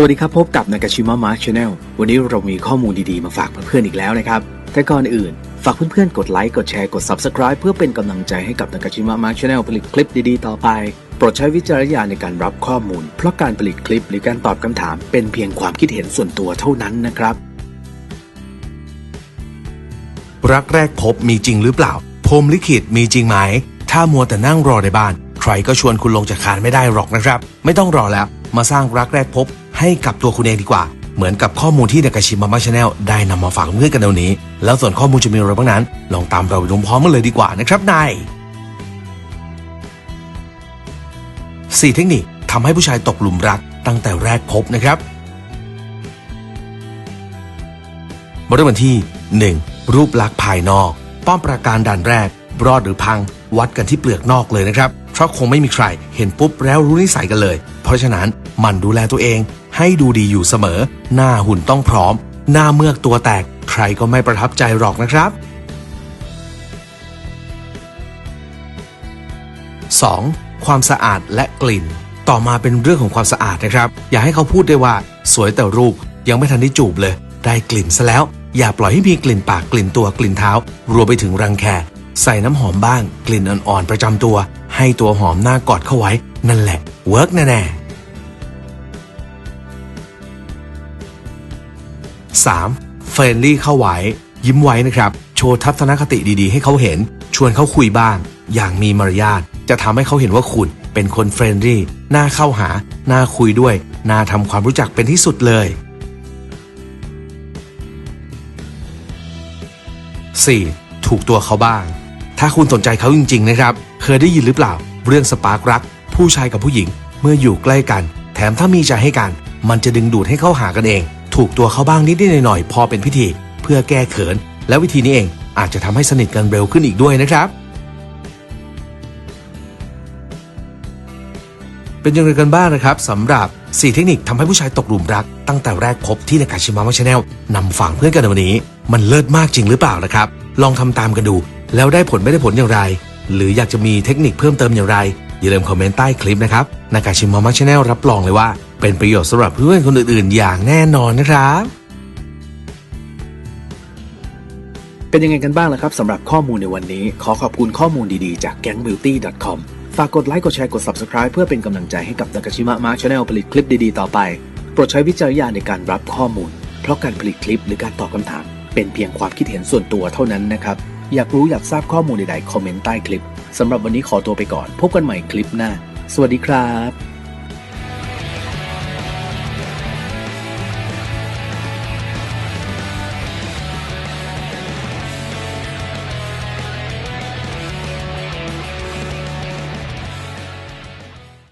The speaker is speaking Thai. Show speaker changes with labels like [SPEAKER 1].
[SPEAKER 1] สวัสดีครับ พบกับนากาชิมะมาร์ชแนลวันนี้เรามีข้อมูลดีๆ มาฝากเพื่อนๆอีกแล้วนะครับ แต่ก่อนอื่น ฝากเพื่อนๆ กดไลค์ กดแชร์ กด Subscribe เพื่อเป็นกำลังใจให้กับนากาชิมะมาร์ชแนลผลิตคลิปดีๆ ต่อไป โปรดใช้วิจารณญาณในการรับข้อมูล เพราะการผลิตคลิปหรือการตอบคำถาม เป็นเพียงความคิดเห็นส่วนตัวเท่านั้นนะครับ
[SPEAKER 2] รักแรกพบมีจริงหรือเปล่าพรมลิขิตมีจริงไหม ถ้ามัวแต่นั่งรอในบ้าน ใครก็ชวนคุณลงจากคานไม่ได้หรอกนะครับ ไม่ต้องรอแล้ว มาสร้างรักแรกพบ ให้กับตัวคุณเองดีกว่า เหมือนกับข้อมูลที่นากาชิมะมาชาแนลได้นำมาฝากเพื่อนกันในวันนี้ แล้วส่วนข้อมูลจะมีอะไรบ้างนั้น ลองตามเราไปดูพร้อมกันเลยดีกว่านะครับนายสี่เทคนิคทำให้ผู้ชายตกหลุมรักตั้งแต่แรกพบนะครับมาเริ่มกันที่ 1. รูปลักษณ์ภายนอก ป้อมประการด่านแรก รอดหรือพัง วัดกันที่เปลือกนอกเลยนะครับ เพราะคงไม่มีใครเห็นปุ๊บแล้วรู้นิสัยกันเลย เพราะฉะนั้นมันดูแลตัวเอง ให้ดูดีอยู่เสมอ หน้าหุ่นต้องพร้อม หน้าเมือกตัวแตก ใครก็ไม่ประทับใจหรอกนะครับ 2. ความสะอาดและกลิ่น ต่อมาเป็นเรื่องของความสะอาดนะครับ อย่าให้เขาพูดได้ว่า สวยแต่รูปยังไม่ทันได้จูบเลย ได้กลิ่นซะแล้ว อย่าปล่อยให้มีกลิ่นปากกลิ่นตัวกลิ่นเท้า รวมไปถึงรังแคใส่น้ำหอมบ้าง กลิ่นอ่อนๆประจำตัว ให้ตัวหอมหน้ากอดเข้าไว้ นั่นแหละเวิร์กแน่ๆ 3. เฟรนลี่เข้าไว้ ยิ้มไว้นะครับ โชว์ทัศนคติดีๆ ให้เขาเห็น ชวนเขาคุยบ้าง อย่างมีมารยาทจะทำให้เขาเห็นว่าคุณเป็นคนเฟรนลี่น่าเข้าหา น่าคุยด้วย น่าทำความรู้จักเป็นที่สุดเลย 4. ถูกตัวเขาบ้าง ถ้าคุณสนใจเขาจริง ๆ นะครับ เคยได้ยินหรือเปล่า เรื่องสปาร์กรัก ผู้ชายกับผู้หญิง เมื่ออยู่ใกล้กัน แถมถ้ามีใจให้กัน มันจะดึงดูดให้เข้าหากันเอง ถูกตัวเขาบ้างนิดๆหน่อยๆพอเป็นพิธี เพื่อแก้เขิน และวิธีนี้เองอาจจะทำให้สนิทกันเร็วขึ้นอีกด้วยนะครับ เป็นยังไงกันบ้างนะครับสำหรับ 4 เทคนิคทำให้ผู้ชายตกหลุมรัก ตั้งแต่แรกพบที่นากาชิมะมาชาแนลนำฝากเพื่อนกันในวันนี้ มันเลิศมากจริงหรือเปล่านะครับ ลองทำตามกันดู แล้วได้ผลไม่ได้ผลอย่างไร หรืออยากจะมีเทคนิคเพิ่มเติมอย่างไรอย่าลืมคอมเมนต์ใต้คลิปนะครับนากาชิมะมาชาแนลรับรองเลยว่า เป็นประโยชน์สำหรับเพื่อนคนอื่นๆ อย่างแน่นอนนะครับ
[SPEAKER 1] เป็นยังไงกันบ้างล่ะครับสำหรับข้อมูลในวันนี้ ขอขอบคุณข้อมูลดีๆ จาก gangbeauty.com ฝากกดไลค์กดแชร์กด Subscribe เพื่อเป็นกำลังใจให้กับนากาชิมะมาร์ชแนลผลิตคลิปดีๆ ต่อไป โปรดใช้วิจารณญาณในการรับข้อมูล เพราะการผลิตคลิปหรือการตอบคำถาม เป็นเพียงความคิดเห็นส่วนตัวเท่านั้นนะครับ อยากรู้อยากทราบข้อมูลใดๆคอมเมนต์ใต้คลิปสำหรับวันนี้ขอตัวไปก่อน พบกันใหม่คลิปหน้า สวัสดีครับ